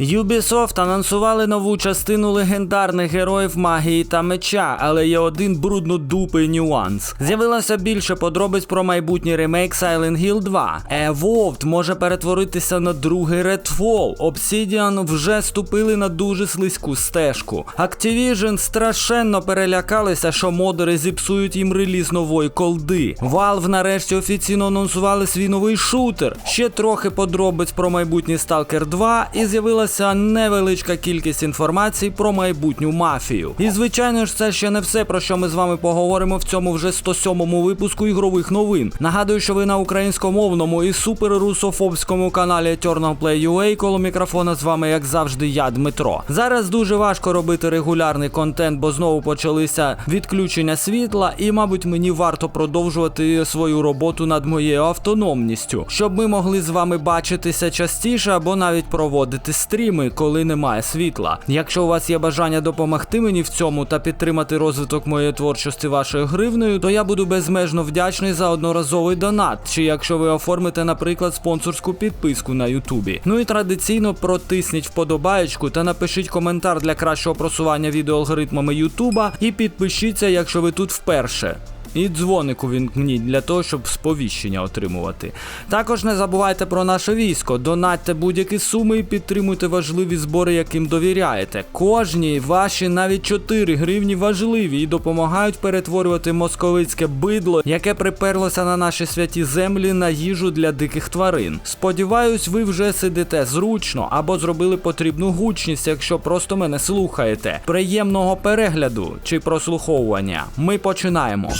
Ubisoft анонсували нову частину легендарних героїв магії та меча, але є один бруднодупий нюанс. З'явилося більше подробиць про майбутній ремейк Silent Hill 2. Evolved може перетворитися на другий Redfall. Obsidian вже ступили на дуже слизьку стежку. Activision страшенно перелякалися, що модери зіпсують їм реліз нової колди. Valve нарешті офіційно анонсували свій новий шутер. Ще трохи подробиць про майбутній Stalker 2 і з'явилася невеличка кількість інформації про майбутню мафію. І звичайно ж, це ще не все, про що ми з вами поговоримо в цьому вже 107-му випуску ігрових новин. Нагадую, що ви на українськомовному і суперрусофобському каналі Eternal Play Коло мікрофона з вами, як завжди, я Дмитро. Зараз дуже важко робити регулярний контент, бо знову почалися відключення світла, і, мабуть, мені варто продовжувати свою роботу над моєю автономністю, щоб ми могли з вами бачитися частіше або навіть проводити стріми, коли немає світла. Якщо у вас є бажання допомогти мені в цьому та підтримати розвиток моєї творчості вашою гривнею, то я буду безмежно вдячний за одноразовий донат, чи якщо ви оформите, наприклад, спонсорську підписку на Ютубі. Ну і традиційно протисніть вподобаєчку та напишіть коментар для кращого просування відео алгоритмами Ютуба і підпишіться, якщо ви тут вперше. І дзвоник увімкніть для того, щоб сповіщення отримувати. Також не забувайте про наше військо, донатьте будь-які суми і підтримуйте важливі збори, яким довіряєте. Кожні ваші навіть 4 гривні важливі і допомагають перетворювати московицьке бидло, яке приперлося на наші святі землі на їжу для диких тварин. Сподіваюсь, ви вже сидите зручно або зробили потрібну гучність, якщо просто мене слухаєте. Приємного перегляду чи прослуховування. Ми починаємо.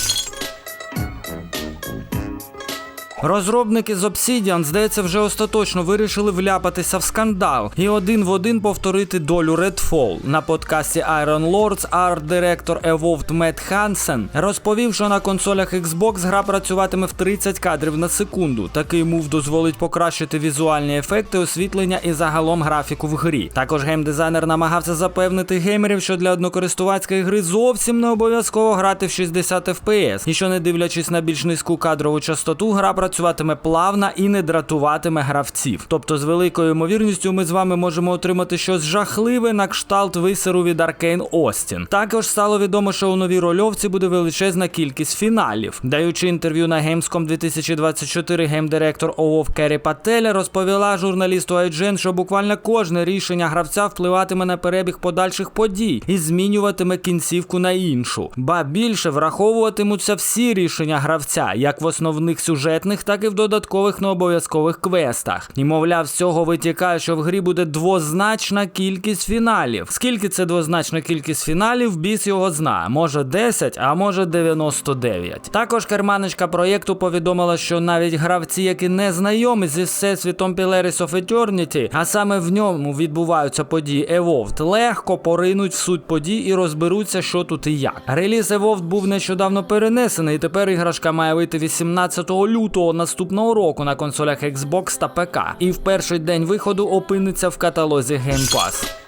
Розробники з Obsidian, здається, вже остаточно вирішили вляпатися в скандал і один в один повторити долю Redfall. На подкасті Iron Lords арт-директор Evolved Мет Хансен розповів, що на консолях Xbox гра працюватиме в 30 кадрів на секунду. Такий мув дозволить покращити візуальні ефекти, освітлення і загалом графіку в грі. Також геймдизайнер намагався запевнити геймерів, що для однокористувацької гри зовсім не обов'язково грати в 60 FPS, і що не дивлячись на більш низьку кадрову частоту, гра працюватиме плавно і не дратуватиме гравців. Тобто, з великою ймовірністю, ми з вами можемо отримати щось жахливе на кшталт висеру від Arkane Austin. Також стало відомо, що у новій рольовці буде величезна кількість фіналів. Даючи інтерв'ю на Gamescom 2024, геймдиректор ООВ Керрі Пателя розповіла журналісту IGN, що буквально кожне рішення гравця впливатиме на перебіг подальших подій і змінюватиме кінцівку на іншу. Ба більше враховуватимуться всі рішення гравця, як в основних сюжетних, так і в додаткових необов'язкових квестах. І мовляв, з цього витікає, що в грі буде двозначна кількість фіналів. Скільки це двозначна кількість фіналів, біс його знає. Може 10, а може 99. Також керманичка проєкту повідомила, що навіть гравці, які не знайомі зі всесвітом Pillars of Eternity, а саме в ньому відбуваються події Evolved, легко поринуть в суть подій і розберуться, що тут і як. Реліз Evolved був нещодавно перенесений, і тепер іграшка має вийти 18 лютого наступного року на консолях Xbox та ПК. І в перший день виходу опиниться в каталозі Game Pass.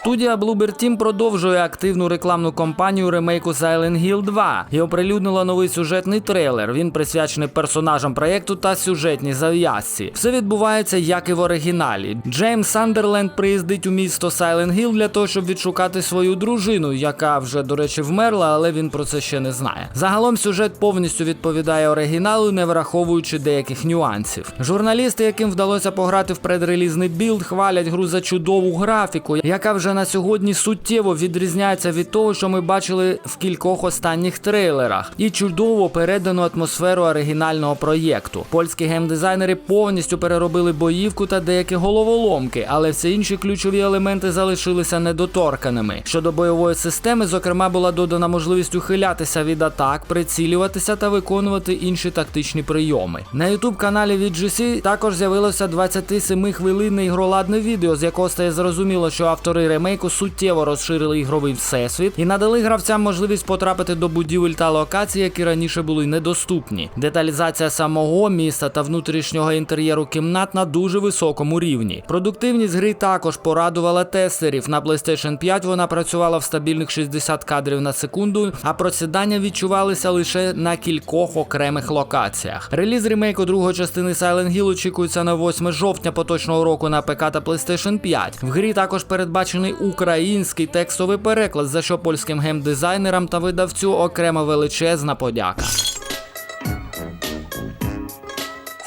Студія Bloober Team продовжує активну рекламну кампанію ремейку Silent Hill 2 і оприлюднила новий сюжетний трейлер. Він присвячений персонажам проєкту та сюжетній зав'язці. Все відбувається як і в оригіналі. Джеймс Сандерленд приїздить у місто Silent Hill для того, щоб відшукати свою дружину, яка вже, до речі, вмерла, але він про це ще не знає. Загалом сюжет повністю відповідає оригіналу, не враховуючи деяких нюансів. Журналісти, яким вдалося пограти в предрелізний білд, хвалять гру за чудову графіку, яка вже на сьогодні суттєво відрізняється від того, що ми бачили в кількох останніх трейлерах, і чудово передану атмосферу оригінального проєкту. Польські геймдизайнери повністю переробили боївку та деякі головоломки, але всі інші ключові елементи залишилися недоторканими. Щодо бойової системи, зокрема, була додана можливість ухилятися від атак, прицілюватися та виконувати інші тактичні прийоми. На youtube каналі від GC також з'явилося 27 хвилинне ігроладне відео, з якого стає зрозуміло, що автори ремейку суттєво розширили ігровий всесвіт і надали гравцям можливість потрапити до будівель та локацій, які раніше були недоступні. Деталізація самого міста та внутрішнього інтер'єру кімнат на дуже високому рівні. Продуктивність гри також порадувала тестерів. На PlayStation 5 вона працювала в стабільних 60 кадрів на секунду, а просідання відчувалися лише на кількох окремих локаціях. Реліз ремейку другої частини Silent Hill очікується на 8 жовтня поточного року на ПК та PlayStation 5. В грі також передбачений український текстовий переклад, за що польським геймдизайнерам та видавцю окрема величезна подяка.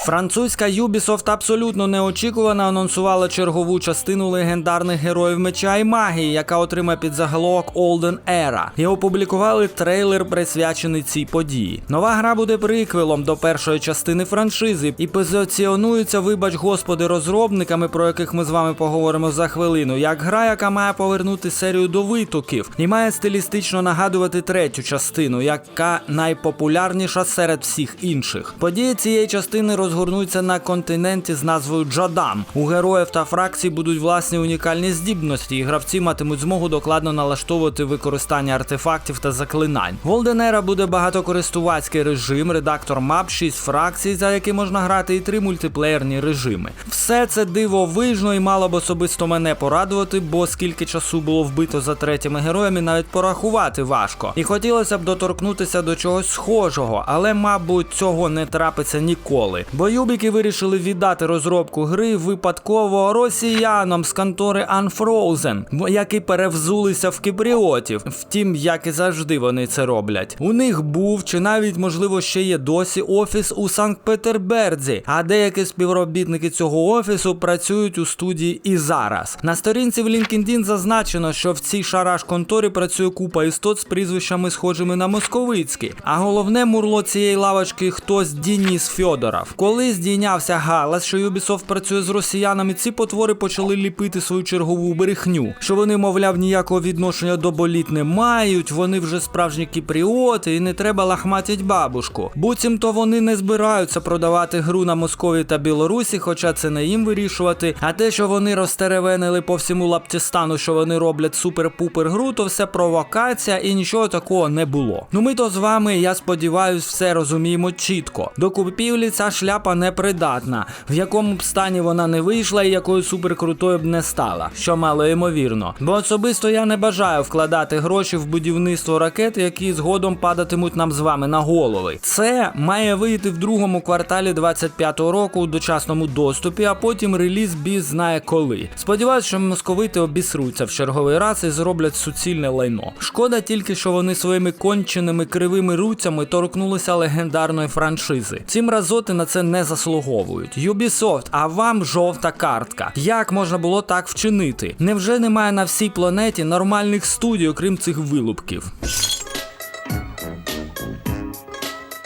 Французька Ubisoft абсолютно неочікувано анонсувала чергову частину легендарних героїв меча і магії, яка отримає під заголовок Olden Era, і опублікували трейлер, присвячений цій події. Нова гра буде приквелом до першої частини франшизи і позиціонується, вибач господи, розробниками, про яких ми з вами поговоримо за хвилину, як гра, яка має повернути серію до витоків і має стилістично нагадувати третю частину, яка найпопулярніша серед всіх інших. Події цієї частини розгорнуться на континенті з назвою Джадам. У героїв та фракцій будуть власні унікальні здібності, і гравці матимуть змогу докладно налаштовувати використання артефактів та заклинань. Голденера буде багатокористувацький режим, редактор мап, 6 фракцій, за які можна грати, і три мультиплеєрні режими. Все це дивовижно і мало б особисто мене порадувати, бо скільки часу було вбито за третіми героями, навіть порахувати важко. І хотілося б доторкнутися до чогось схожого, але, мабуть, цього не трапиться ніколи. Бо юбіки вирішили віддати розробку гри випадково росіянам з контори Unfrozen, які перевзулися в кіпріотів. Втім, як і завжди вони це роблять. У них був чи навіть можливо ще є досі офіс у Санкт-Петерберзі, а деякі співробітники цього офісу працюють у студії і зараз. На сторінці в LinkedIn зазначено, що в цій шараш конторі працює купа істот з прізвищами схожими на московицькі. А головне мурло цієї лавочки хтось Дініс Фьодоров. Коли здійнявся галас, що Ubisoft працює з росіянами, ці потвори почали ліпити свою чергову брехню, що вони, мовляв, ніякого відношення до боліт не мають, вони вже справжні кіпріоти і не треба лахматіть бабушку. Буцімто вони не збираються продавати гру на Москові та Білорусі, хоча це не їм вирішувати. А те, що вони розтеревенили по всьому лаптістану, що вони роблять супер-пупер гру, то все провокація і нічого такого не було. Ну ми то з вами, я сподіваюсь, все розуміємо чітко. До купівлі ця шляпа непридатна, в якому б стані вона не вийшла і якою суперкрутою б не стала, що мало ймовірно. Бо особисто я не бажаю вкладати гроші в будівництво ракет, які згодом падатимуть нам з вами на голови. Це має вийти в другому кварталі 25-го року у дочасному доступі, а потім реліз біз знає коли. Сподіваюсь, що московити обісруться в черговий раз і зроблять суцільне лайно. Шкода тільки, що вони своїми конченими кривими руцями торкнулися легендарної франшизи. Ці мразоти на це не заслуговують. Ubisoft, а вам жовта картка. Як можна було так вчинити? Невже немає на всій планеті нормальних студій, окрім цих вилупків?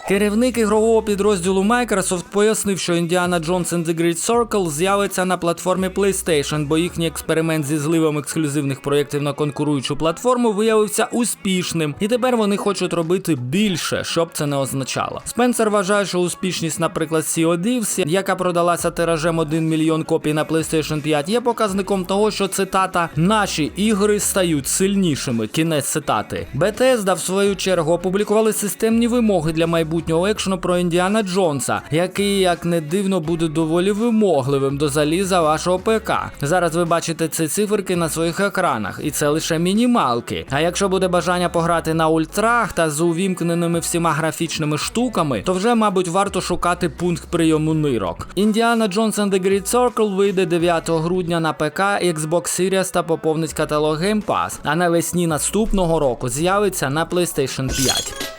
Керівник ігрового підрозділу Microsoft пояснив, що Indiana Jones and the Great Circle з'явиться на платформі PlayStation, бо їхній експеримент зі зливом ексклюзивних проєктів на конкуруючу платформу виявився успішним, і тепер вони хочуть робити більше, що б це не означало. Спенсер вважає, що успішність, наприклад, Sea of яка продалася тиражем 1 мільйон копій на PlayStation 5, є показником того, що цитата наші ігри стають сильнішими. Кінець цитати. Bethesda, в свою чергу опублікували системні вимоги для майбутнього майбутнього екшену про Індіана Джонса, який, як не дивно, буде доволі вимогливим до заліза вашого ПК. Зараз ви бачите ці циферки на своїх екранах, і це лише мінімалки. А якщо буде бажання пограти на ультрах та з увімкненими всіма графічними штуками, то вже, мабуть, варто шукати пункт прийому нирок. Індіана Джонс and the Great Circle вийде 9 грудня на ПК, Xbox Series та поповнить каталог Game Pass, а навесні наступного року з'явиться на PlayStation 5.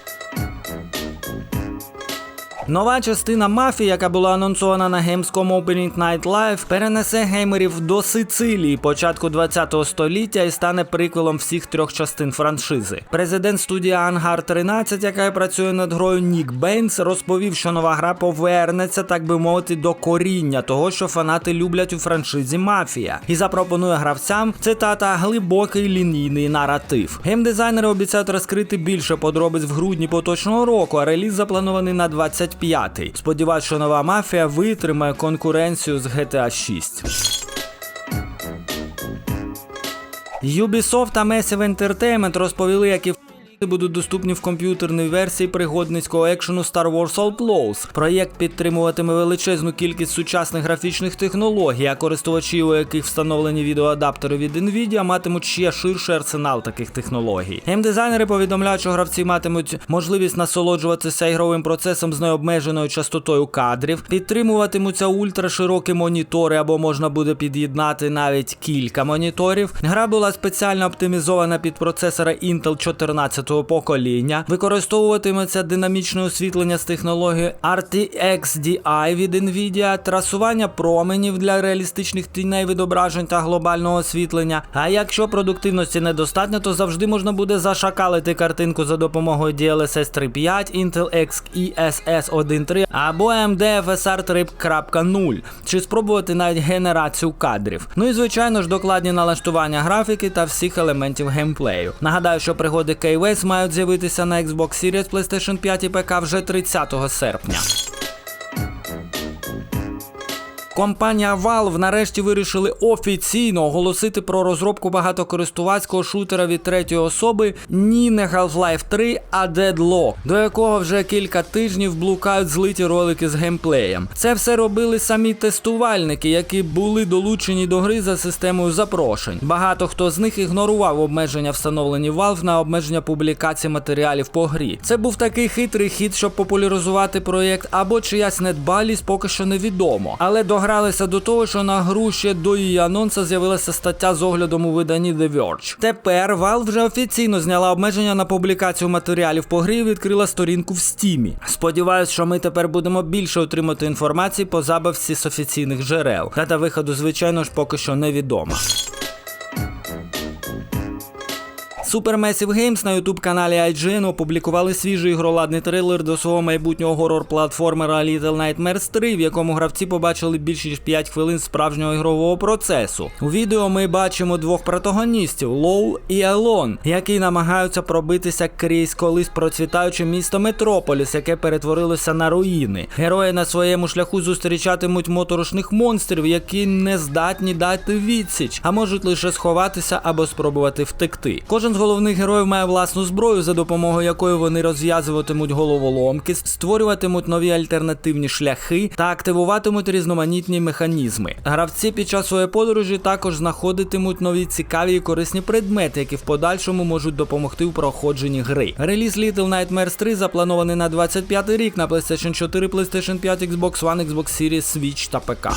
Нова частина мафії, яка була анонсована на Gamescom Opening Night Live, перенесе геймерів до Сицилії початку 20-го століття і стане приквелом всіх трьох частин франшизи. Президент студії Ангар 13, яка працює над грою Нік Бейнс, розповів, що нова гра повернеться, так би мовити, до коріння того, що фанати люблять у франшизі Мафія, і запропонує гравцям цитата глибокий лінійний наратив. Геймдизайнери обіцяють розкрити більше подробиць в грудні поточного року, а реліз запланований на 20 25-й. Сподіваюсь, що нова мафія витримає конкуренцію з GTA 6. Ubisoft та Massive Entertainment розповіли, які будуть доступні в комп'ютерній версії пригодницького екшену Star Wars Outlaws. Проєкт підтримуватиме величезну кількість сучасних графічних технологій, а користувачі, у яких встановлені відеоадаптери від Nvidia, матимуть ще ширший арсенал таких технологій. Геймдизайнери повідомляють, що гравці матимуть можливість насолоджуватися ігровим процесом з необмеженою частотою кадрів, підтримуватимуться ультраширокі монітори, або можна буде під'єднати навіть кілька моніторів. Гра була спеціально оптимізована під процесора Intel 14 покоління, використовуватиметься динамічне освітлення з технологією RTX DI від Nvidia, трасування променів для реалістичних тіней відображень та глобального освітлення. А якщо продуктивності недостатньо, то завжди можна буде зашакалити картинку за допомогою DLSS 3.5, Intel XeSS 1.3 або AMD FSR 3.0, чи спробувати навіть генерацію кадрів. Ну і звичайно ж докладні налаштування графіки та всіх елементів геймплею. Нагадаю, що пригоди K-Ways мають з'явитися на Xbox Series, PlayStation 5 і ПК вже 30 серпня. Компанія Valve нарешті вирішили офіційно оголосити про розробку багатокористувацького шутера від третьої особи ні не Half-Life 3, а Deadlock, до якого вже кілька тижнів блукають злиті ролики з геймплеєм. Це все робили самі тестувальники, які були долучені до гри за системою запрошень. Багато хто з них ігнорував обмеження, встановлені Valve на обмеження публікації матеріалів по грі. Це був такий хитрий хід, щоб популяризувати проєкт, або чиясь недбалість поки що невідомо. Але догралися до того, що на гру ще до її анонса з'явилася стаття з оглядом у виданні The Verge. Тепер Valve вже офіційно зняла обмеження на публікацію матеріалів по грі і відкрила сторінку в стімі. Сподіваюсь, що ми тепер будемо більше отримати інформації по забавці з офіційних джерел. Дата виходу, звичайно ж, поки що невідома. Supermassive Games на youtube каналі IGN опублікували свіжий ігроладний трейлер до свого майбутнього горор-платформера Little Nightmares 3, в якому гравці побачили більше ніж 5 хвилин справжнього ігрового процесу. У відео ми бачимо двох протагоністів Лоу і Елон, які намагаються пробитися крізь колись процвітаюче місто Метрополіс, яке перетворилося на руїни. Герої на своєму шляху зустрічатимуть моторошних монстрів, які не здатні дати відсіч, а можуть лише сховатися або спробувати втекти. Кожен з головних героїв має власну зброю, за допомогою якої вони розв'язуватимуть головоломки, створюватимуть нові альтернативні шляхи та активуватимуть різноманітні механізми. Гравці під час своєї подорожі також знаходитимуть нові цікаві і корисні предмети, які в подальшому можуть допомогти у проходженні гри. Реліз Little Nightmares 3 запланований на 25 рік на PlayStation 4, PlayStation 5, Xbox One, Xbox Series, Switch та ПК.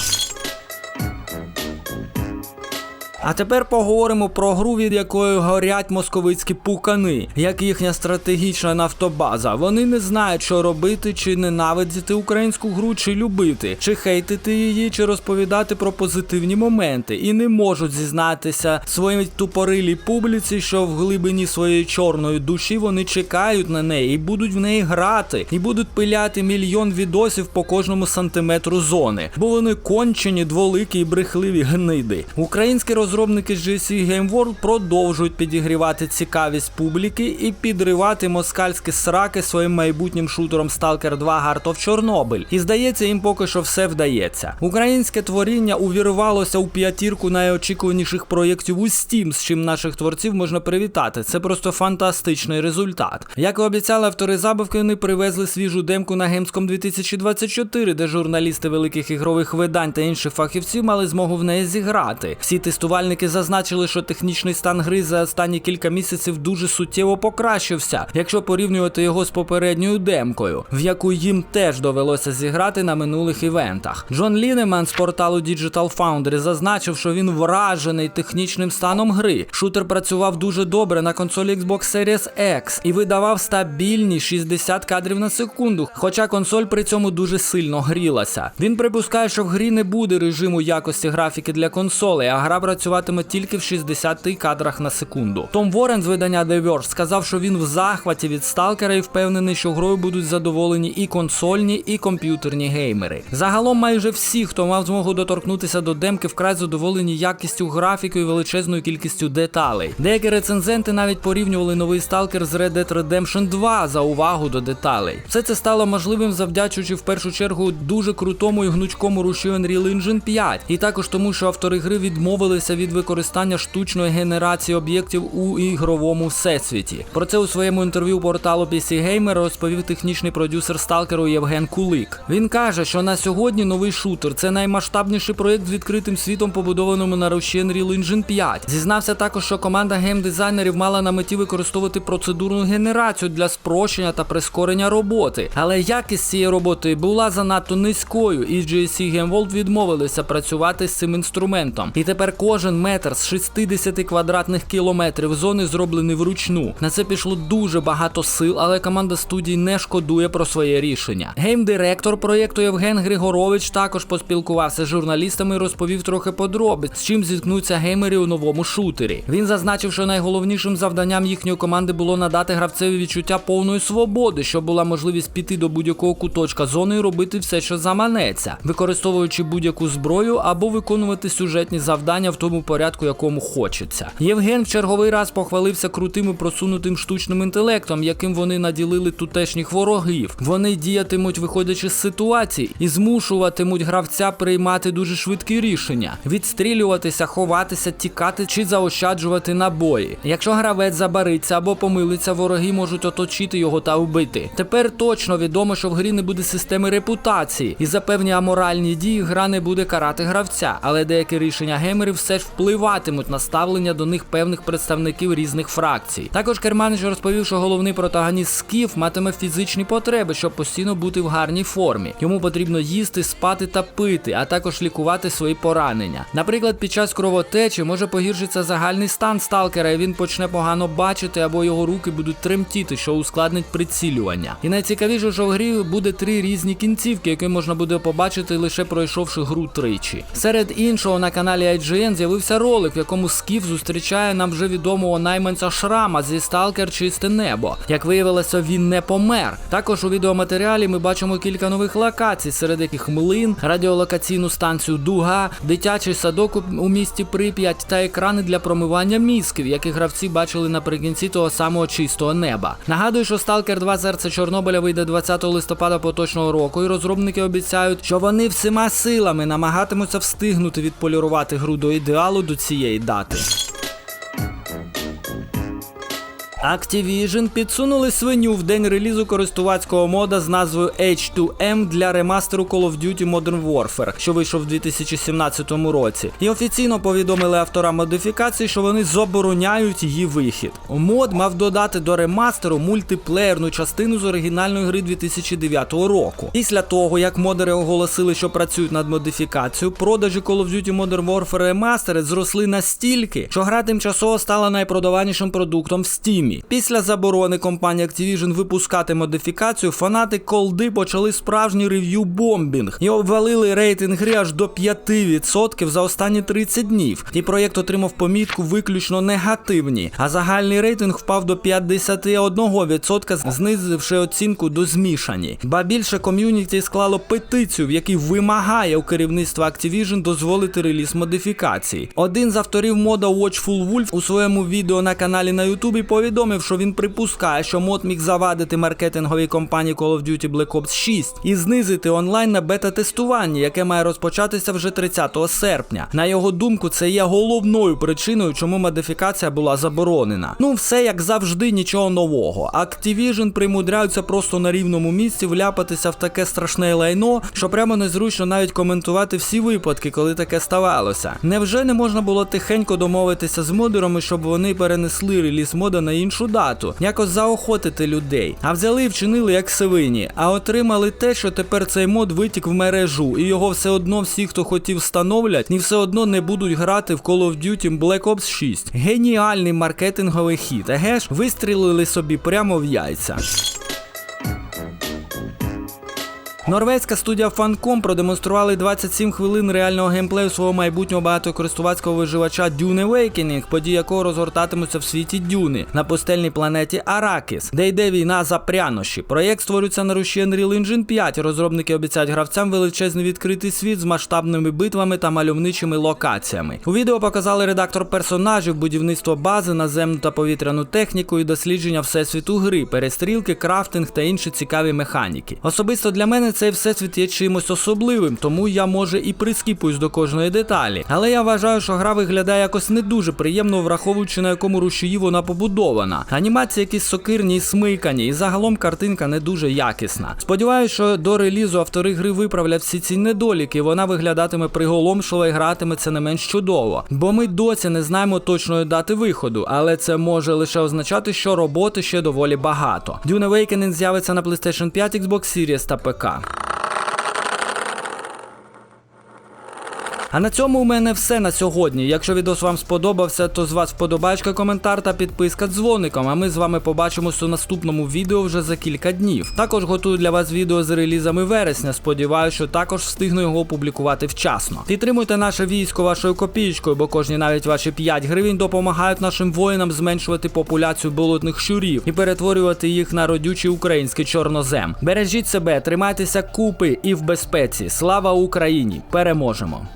А тепер поговоримо про гру, від якої горять московицькі пукани, як їхня стратегічна нафтобаза. Вони не знають, що робити, чи ненавидіти українську гру, чи любити, чи хейтити її, чи розповідати про позитивні моменти, і не можуть зізнатися своїй тупорилій публіці, що в глибині своєї чорної душі вони чекають на неї і будуть в неї грати, і будуть пиляти мільйон відосів по кожному сантиметру зони, бо вони кончені, дволикі і брехливі гниди. Українські розробники з GSC Game World продовжують підігрівати цікавість публіки і підривати москальські сраки своїм майбутнім шутером Stalker 2 Heart of Chernobyl. І здається, їм поки що все вдається. Українське творіння увірвалося у п'ятірку найочікуваніших проєктів у Steam, з чим наших творців можна привітати. Це просто фантастичний результат. Як і обіцяли автори забавки, вони привезли свіжу демку на Gamescom 2024, де журналісти великих ігрових видань та інші фахівці мали змогу в неї зіграти. Всі тестувальники зазначили, що технічний стан гри за останні кілька місяців дуже суттєво покращився, якщо порівнювати його з попередньою демкою, в яку їм теж довелося зіграти на минулих івентах. Джон Лінеман з порталу Digital Foundry зазначив, що він вражений технічним станом гри. Шутер працював дуже добре на консолі Xbox Series X і видавав стабільні 60 кадрів на секунду, хоча консоль при цьому дуже сильно грілася. Він припускає, що в грі не буде режиму якості графіки для консолей, а гра працюватиме тільки в 60 кадрах на секунду. Том Ворен з видання The Verge сказав, що він в захваті від сталкера і впевнений, що грою будуть задоволені і консольні, і комп'ютерні геймери. Загалом майже всі, хто мав змогу доторкнутися до демки, вкрай задоволені якістю графіки і величезною кількістю деталей. Деякі рецензенти навіть порівнювали новий сталкер з Red Dead Redemption 2 за увагу до деталей. Все це стало можливим завдячуючи в першу чергу дуже крутому і гнучкому рушію Unreal Engine 5, і також тому, що автори гри відмовилися від використання штучної генерації об'єктів у ігровому всесвіті. Про це у своєму інтерв'ю порталу PC Gamer розповів технічний продюсер сталкеру Євген Кулик. Він каже, що на сьогодні новий шутер це наймасштабніший проєкт з відкритим світом, побудованому на руші Unreal Engine 5. Зізнався також, що команда геймдизайнерів мала на меті використовувати процедурну генерацію для спрощення та прискорення роботи. Але якість цієї роботи була занадто низькою, і GSC Game World відмовилися працювати з цим інструментом. І тепер кожен метр з 60 квадратних кілометрів зони зроблений вручну. На це пішло дуже багато сил, але команда студії не шкодує про своє рішення. Геймдиректор проєкту Євген Григорович також поспілкувався з журналістами і розповів трохи подробиць, з чим зіткнуться геймери у новому шутері. Він зазначив, що найголовнішим завданням їхньої команди було надати гравцеві відчуття повної свободи, щоб була можливість піти до будь-якого куточка зони і робити все, що заманеться, використовуючи будь-яку зброю або виконувати сюжетні завдання в тому порядку, якому хочеться. Євген в черговий раз похвалився крутим просунутим штучним інтелектом, яким вони наділили тутешніх ворогів. Вони діятимуть, виходячи з ситуації, і змушуватимуть гравця приймати дуже швидкі рішення: відстрілюватися, ховатися, тікати чи заощаджувати набої. Якщо гравець забариться або помилиться, вороги можуть оточити його та вбити. Тепер точно відомо, що в грі не буде системи репутації, і за певні аморальні дії гра не буде карати гравця, але деякі рішення геймерів все ж впливатимуть на ставлення до них певних представників різних фракцій. Також Керманич розповів, що головний протагоніст Скіф матиме фізичні потреби, щоб постійно бути в гарній формі. Йому потрібно їсти, спати та пити, а також лікувати свої поранення. Наприклад, під час кровотечі може погіршитися загальний стан сталкера, і він почне погано бачити або його руки будуть тремтіти, що ускладнить прицілювання. І найцікавіше, що в грі буде три різні кінцівки, які можна буде побачити лише пройшовши гру тричі. Серед іншого на каналі IGN з'явився ролик, в якому Скіф зустрічає нам вже відомого найманця Шрама зі Сталкер Чисте Небо. Як виявилося, він не помер. Також у відеоматеріалі ми бачимо кілька нових локацій, серед яких млин, радіолокаційну станцію Дуга, дитячий садок у- місті Прип'ять та екрани для промивання мізків, які гравці бачили наприкінці того самого чистого неба. Нагадую, що Stalker 2 серце Чорнобиля вийде 20 листопада поточного року, і розробники обіцяють, що вони всіма силами намагатимуться встигнути відполірувати гру до ідеалу до цієї дати. Activision підсунули свиню в день релізу користувацького мода з назвою H2M для ремастеру Call of Duty Modern Warfare, що вийшов в 2017 році, і офіційно повідомили авторам модифікації, що вони забороняють її вихід. Мод мав додати до ремастеру мультиплеєрну частину з оригінальної гри 2009 року. Після того, як модери оголосили, що працюють над модифікацією, продажі Call of Duty Modern Warfare Remastered зросли настільки, що гра тимчасово стала найпродаванішим продуктом в Steam. Після заборони компанії Activision випускати модифікацію, фанати колди почали справжній рев'ю бомбінг і обвалили рейтинг гри аж до 5% за останні 30 днів. І проєкт отримав помітку виключно негативні, а загальний рейтинг впав до 51%, знизивши оцінку до змішані. Ба більше ком'юніті склало петицію, в якій вимагає у керівництва Activision дозволити реліз модифікації. Один з авторів мода Watchful Wolf у своєму відео на каналі на Ютубі повідомив, що він припускає, що мод міг завадити маркетинговій компанії Call of Duty Black Ops 6 і знизити онлайн на бета-тестування, яке має розпочатися вже 30 серпня. На його думку, це є головною причиною, чому модифікація була заборонена. Ну, все як завжди, нічого нового. Activision примудряються просто на рівному місці вляпатися в таке страшне лайно, що прямо незручно навіть коментувати всі випадки, коли таке ставалося. Невже не можна було тихенько домовитися з модерами, щоб вони перенесли реліз мода на іншу дату, якось заохотити людей. А взяли і вчинили як свині, а отримали те, що тепер цей мод витік в мережу, і його все одно всі, хто хотів, встановлять, ні все одно не будуть грати в Call of Duty Black Ops 6. Геніальний маркетинговий хід, еге ж, вистрілили собі прямо в яйця. Норвезька студія Funcom продемонстрували 27 хвилин реального геймплею свого майбутнього багатокористувацького виживача Dune Awakening, події якого розгортатимуться в світі Дюни на пустельній планеті Аракіс, де йде війна за прянощі. Проєкт створюється на руші Unreal Engine 5. Розробники обіцяють гравцям величезний відкритий світ з масштабними битвами та мальовничими локаціями. У відео показали редактор персонажів, будівництво бази, наземну та повітряну техніку і дослідження всесвіту гри, перестрілки, крафтинг та інші цікаві механіки. Особисто для мене цей всесвіт є чимось особливим, тому я може і прискіпуюсь до кожної деталі. Але я вважаю, що гра виглядає якось не дуже приємно, враховуючи на якому рушії вона побудована. Анімації якісь сокирні і смикані, і загалом картинка не дуже якісна. Сподіваюсь, що до релізу автори гри виправлять всі ці недоліки, вона виглядатиме приголомшливо і гратиметься не менш чудово. Бо ми досі не знаємо точної дати виходу, але це може лише означати, що роботи ще доволі багато. Dune Awakening з'явиться на PlayStation 5, Xbox Series та ПК. А на цьому у мене все на сьогодні. Якщо відос вам сподобався, то з вас вподобайка, коментар та підписка дзвоником. А ми з вами побачимося у наступному відео вже за кілька днів. Також готую для вас відео з релізами вересня. Сподіваюся, що також встигну його опублікувати вчасно. Підтримуйте наше військо вашою копійкою, бо кожні навіть ваші 5 гривень допомагають нашим воїнам зменшувати популяцію болотних щурів і перетворювати їх на родючий український чорнозем. Бережіть себе, тримайтеся купи і в безпеці. Слава Україні! Переможемо!